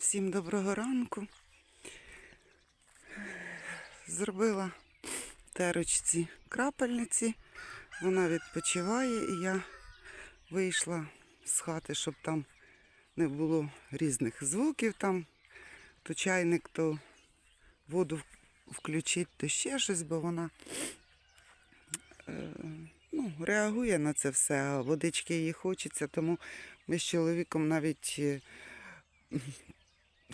Всім доброго ранку. Зробила терочці крапельниці. Вона відпочиває і я вийшла з хати, щоб там не було різних звуків. Там то чайник, то воду включить, то ще щось, бо вона е, ну, реагує на це все, а водички їй хочеться, тому ми з чоловіком навіть.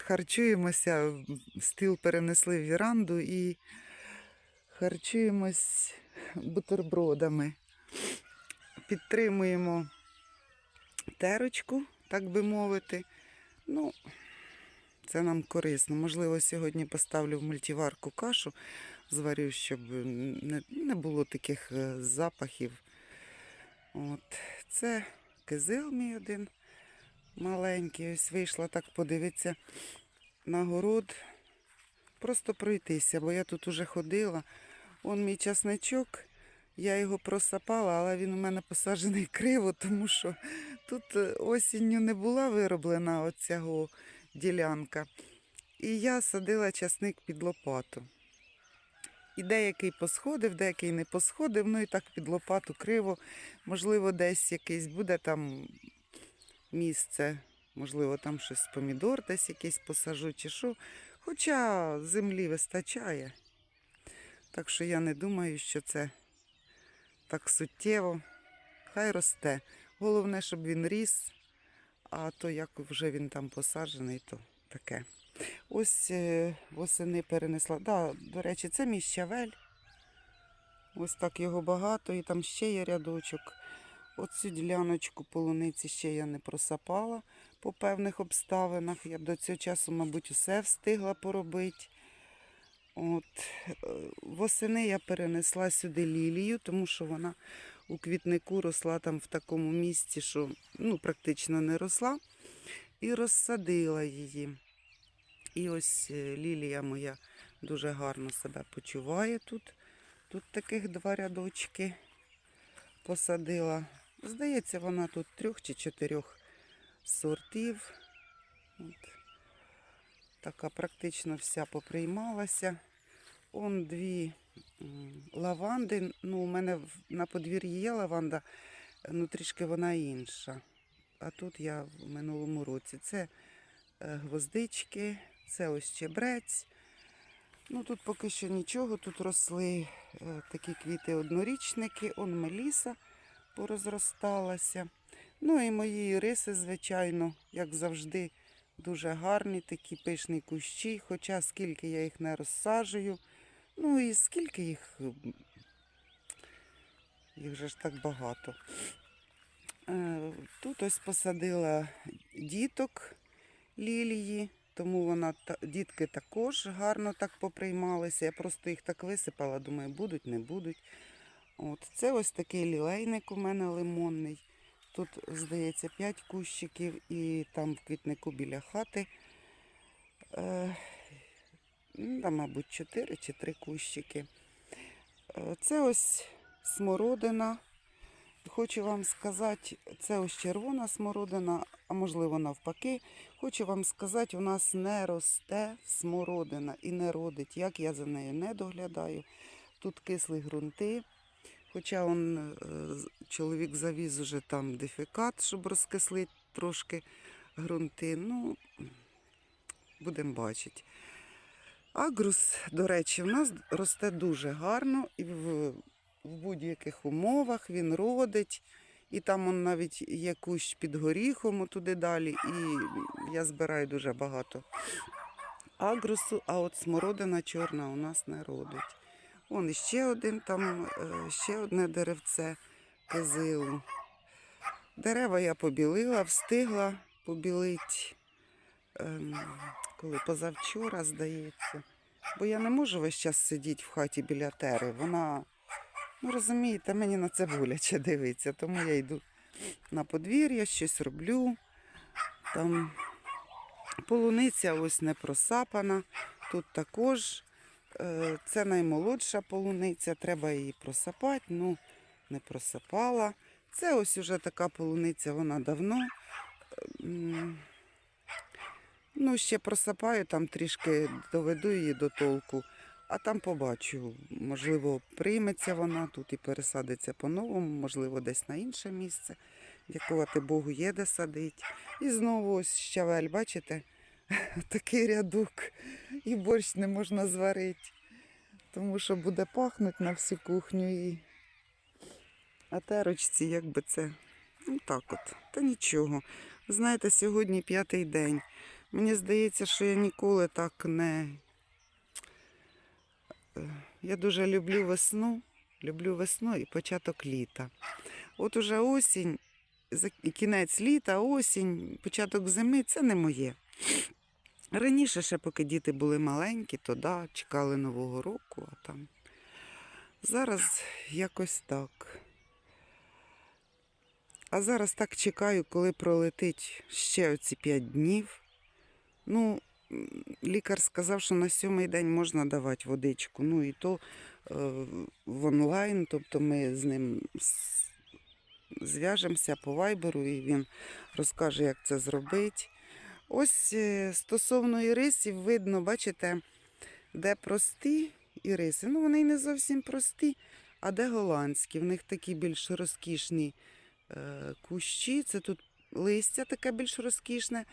Харчуємося, стіл перенесли в віранду і харчуємось бутербродами. Підтримуємо терочку, так би мовити. Ну, це нам корисно. Можливо, сьогодні поставлю в мультиварку кашу, зварю, щоб не, не було таких е, запахів. От. Це кизил мій один маленький. Ось вийшла так подивитися на город. Просто пройтися, бо я тут уже ходила. Он мій часничок, я його просапала, але він у мене посаджений криво, тому що тут е, осінню не була вироблена оцього ділянка. І я садила часник під лопату. І деякий посходив, деякий не посходив, ну і так під лопату криво. Можливо, десь якийсь буде там місце, можливо, там щось помідор десь якийсь посажу чи що. Хоча землі вистачає. Так що я не думаю, що це так суттєво. Хай росте. Головне, щоб він ріс, а то як вже він там посаджений, то таке. Ось е, восени перенесла. Да, до речі, це мій щавель. Ось так його багато, і там ще є рядочок. Оцю діляночку полуниці ще я не просапала по певних обставинах. Я б до цього часу, мабуть, усе встигла поробити. От. е, Восени я перенесла сюди лілію, тому що вона у квітнику росла там в такому місці, що ну, практично не росла. І розсадила її. І ось е, лілія моя дуже гарно себе почуває тут. Тут таких два рядочки посадила. Здається, вона тут трьох чи чотирьох сортів. От. Така практично вся поприймалася. Он дві лаванди. Ну, у мене на подвір'ї є лаванда, ну трішки вона інша. А тут я в минулому році. Це е, гвоздички, це ось чебрець. Ну тут поки що нічого. Тут росли е, такі квіти однорічники, он меліса порозросталася. Ну і мої риси, звичайно, як завжди, дуже гарні, такі пишні кущі, хоча скільки я їх не розсаджую. Ну і скільки їх, їх же ж так багато. Е, Тут ось посадила діток лілії, тому вона дітки також гарно так поприймалися. Я просто їх так висипала, думаю, будуть, не будуть. От це ось такий лілейник у мене лимонний. Тут, здається, 5 кущиків і там в квітнику біля хати. Е, ну, там, мабуть, 4 чи 3 кущики. Е, Це ось смородина. Хочу вам сказати, це ось червона смородина, а можливо навпаки. Хочу вам сказати, у нас не росте смородина і не родить. Як я за нею не доглядаю. Тут кислі ґрунти. Хоча он, е, чоловік завіз уже там дефекат, щоб розкислити трошки ґрунти. Ну, будемо бачити. Агрус, до речі, в нас росте дуже гарно і в, в будь-яких умовах він родить. І там он навіть є кущ під горіхом туди далі. І я збираю дуже багато агрусу, а от смородина чорна у нас не родить. Вон іще один там, е, ще одне деревце кизилу. Дерева я побілила, встигла побілити, ем, коли позавчора, здається. Бо я не можу весь час сидіти в хаті біля тери. Вона, ну розумієте, мені на це боляче дивиться. Тому я йду на подвір'я, щось роблю. Там полуниця ось не просапана. Тут також це наймолодша полуниця, треба її просапати, ну не просапала. Це ось уже така полуниця, вона давно. Ну, ще просапаю, там трішки доведу її до толку, а там побачу. Можливо, прийметься вона тут і пересадиться по-новому, можливо, десь на інше місце. Дякувати Богу, є де садить. І знову ось щавель, бачите? Такий рядок. І борщ не можна зварити, тому що буде пахнути на всю кухню. І... А терочці, як би це. Ну так от, та нічого. Знаєте, сьогодні п'ятий день. Мені здається, що я ніколи так не. Е, Я дуже люблю весну, люблю весну і початок літа. От уже осінь, кінець літа, осінь, початок зими це не моє. Раніше, ще поки діти були маленькі, то да, чекали Нового року, а там. Зараз якось так. А зараз так чекаю, коли пролетить ще оці п'ять днів. Ну, лікар сказав, що на сьомий день можна давати водичку. Ну і то е, в онлайн, тобто ми з ним зв'яжемося по вайберу, і він розкаже, як це зробити. Ось е, стосовно ірисів, видно, бачите, де прості іриси. Ну, вони не зовсім прості, а де голландські. В них такі більш розкішні е, кущі. Це тут листя таке більш розкішне.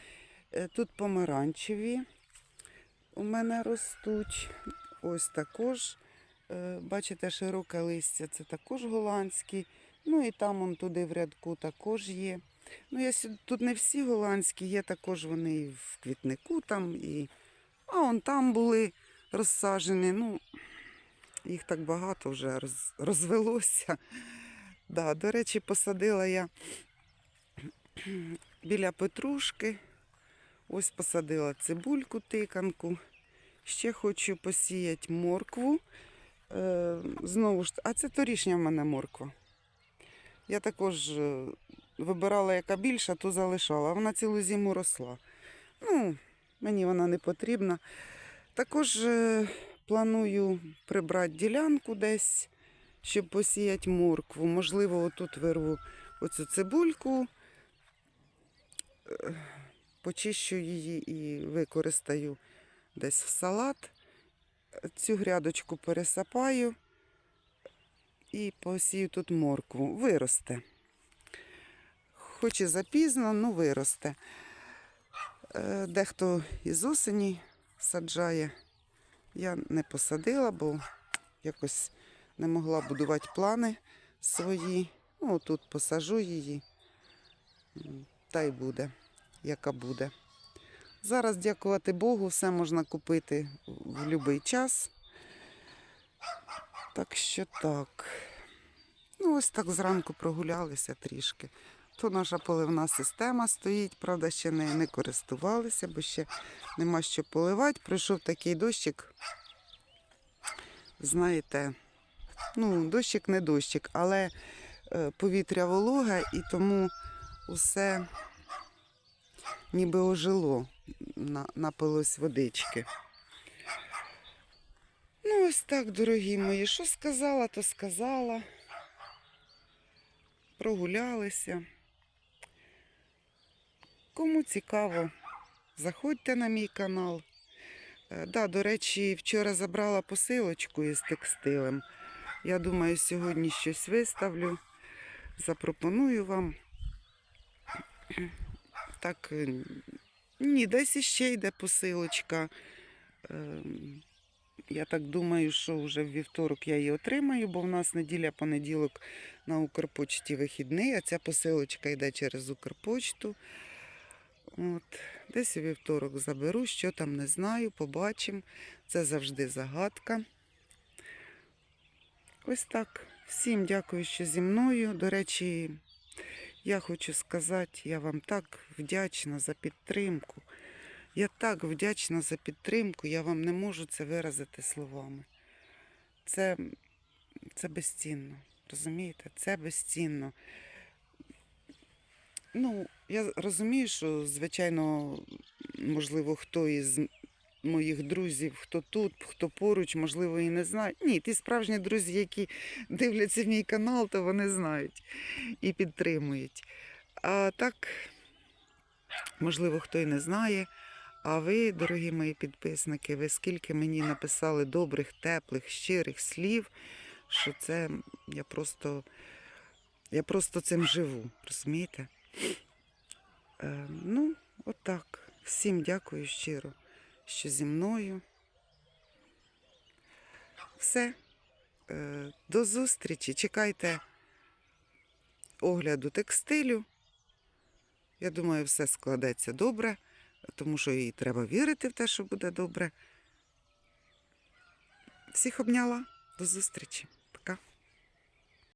Е, Тут помаранчеві у мене ростуть. Ось також, бачите, широке листя, це також голландські. Ну і там он туди в рядку також є. Ну, я тут не всі голландські, є також вони і в квітнику там, і... а он там були розсаджені. Ну, їх так багато вже роз... розвелося. Да, до речі, посадила я біля петрушки. Ось посадила цибульку, тиканку. Ще хочу посіяти моркву. Е, знову ж, а це торішня в мене морква. Я також е, вибирала, яка більша, то залишала. Вона цілу зиму росла. Ну, мені вона не потрібна. Також е, планую прибрати ділянку десь, щоб посіяти моркву. Можливо, отут вирву оцю цибульку, е, почищу її і використаю десь в салат. Цю грядочку пересапаю і посію тут моркву. Виросте. Хоч і запізно, ну виросте. Е, Дехто із осені саджає. Я не посадила, бо якось не могла будувати плани свої. Ну, тут посажу її. Та й буде, яка буде. Зараз, дякувати Богу, все можна купити в будь-який час. Так що так. Ну, ось так зранку прогулялися трішки. То наша поливна система стоїть, правда, ще не, не користувалися, бо ще нема що поливати. Прийшов такий дощик. Знаєте, ну, дощик не дощик, але е, повітря вологе і тому усе ніби ожило, на, напилось водички. Ну, ось так, дорогі мої, що сказала, то сказала. Прогулялися. Кому цікаво, заходьте на мій канал. Е, Да, до речі, вчора забрала посилочку із текстилем. Я думаю, сьогодні щось виставлю. Запропоную вам. Так, е, ні, десь іще йде посилочка. Ем, Я так думаю, що вже в вівторок я її отримаю, бо в нас неділя-понеділок на Укрпочті вихідний, а ця посилочка йде через Укрпочту. От. Десь у вівторок заберу, що там не знаю, побачимо. Це завжди загадка. Ось так. Всім дякую, що зі мною. До речі, я хочу сказати, я вам так вдячна за підтримку. Я так вдячна за підтримку, я вам не можу це виразити словами. Це, це безцінно. Розумієте? Це безцінно. Ну, я розумію, що, звичайно, можливо, хто із моїх друзів, хто тут, хто поруч, можливо, і не знає. Ні, ті справжні друзі, які дивляться мій канал, то вони знають і підтримують. А так, можливо, хто і не знає. А ви, дорогі мої підписники, ви скільки мені написали добрих, теплих, щирих слів, що це я просто, я просто цим живу, розумієте? Е, ну, отак. Всім дякую щиро, що зі мною. Все. Е, до зустрічі. Чекайте огляду текстилю. Я думаю, все складеться добре, тому що і треба вірити в те, що буде добре. Всіх обняла. До зустрічі.